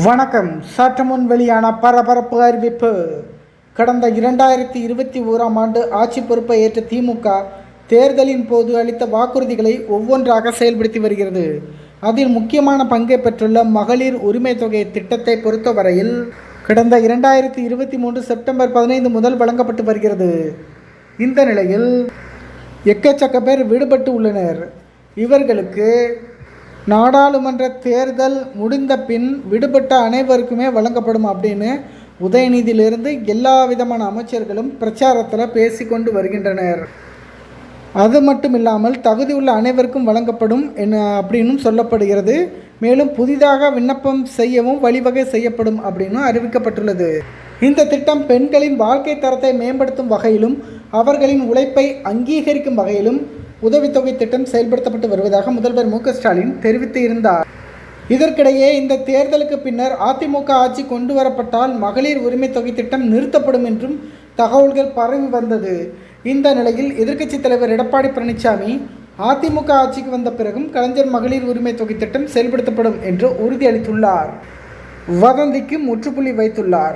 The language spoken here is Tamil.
வணக்கம். சற்று முன் வெளியான பரபரப்பு அறிவிப்பு. கடந்த இரண்டாயிரத்தி இருபத்தி ஓராம் ஆண்டு ஆட்சி பொறுப்பை ஏற்ற திமுக தேர்தலின் போது அளித்த வாக்குறுதிகளை ஒவ்வொன்றாக செயல்படுத்தி வருகிறது. அதில் முக்கியமான பங்கை பெற்றுள்ள மகளிர் உரிமை தொகை திட்டத்தை பொறுத்தவரையில் கடந்த இரண்டாயிரத்தி இருபத்தி மூன்று செப்டம்பர் பதினைந்து முதல் வழங்கப்பட்டு வருகிறது. இந்த நிலையில் எக்கச்சக்க பேர் விடுபட்டு உள்ளனர். இவர்களுக்கு நாடாளுமன்ற தேர்தல் முடிந்த பின் விடுபட்ட அனைவருக்குமே வழங்கப்படும் அப்படின்னு உதயநிதியிலிருந்து எல்லா விதமான அமைச்சர்களும் பிரச்சாரத்தில் பேசிக்கொண்டு வருகின்றனர். அது மட்டும் இல்லாமல் தகுதியுள்ள அனைவருக்கும் வழங்கப்படும் என்ன அப்படின்னும் சொல்லப்படுகிறது. மேலும் புதிதாக விண்ணப்பம் செய்யவும் வழிவகை செய்யப்படும் அப்படின்னு அறிவிக்கப்பட்டுள்ளது. இந்த திட்டம் பெண்களின் வாழ்க்கை தரத்தை மேம்படுத்தும் வகையிலும் அவர்களின் உழைப்பை அங்கீகரிக்கும் வகையிலும் உதவித்தொகை திட்டம் செயல்படுத்தப்பட்டு வருவதாக முதல்வர் மு ஸ்டாலின் தெரிவித்து இருந்தார் இதற்கிடையே இந்த தேர்தலுக்கு பின்னர் அதிமுக ஆட்சி கொண்டு வரப்பட்டால் மகளிர் உரிமை தொகை திட்டம் நிறுத்தப்படும் என்றும் தகவல்கள் பரவி வந்தது. இந்த நிலையில் எதிர்க்கட்சித் தலைவர் எடப்பாடி பழனிசாமி அதிமுக ஆட்சிக்கு வந்த பிறகும் கலைஞர் மகளிர் உரிமை தொகை திட்டம் செயல்படுத்தப்படும் என்று உறுதியளித்துள்ளார். வதந்திக்கு முற்றுப்புள்ளி வைத்துள்ளார்.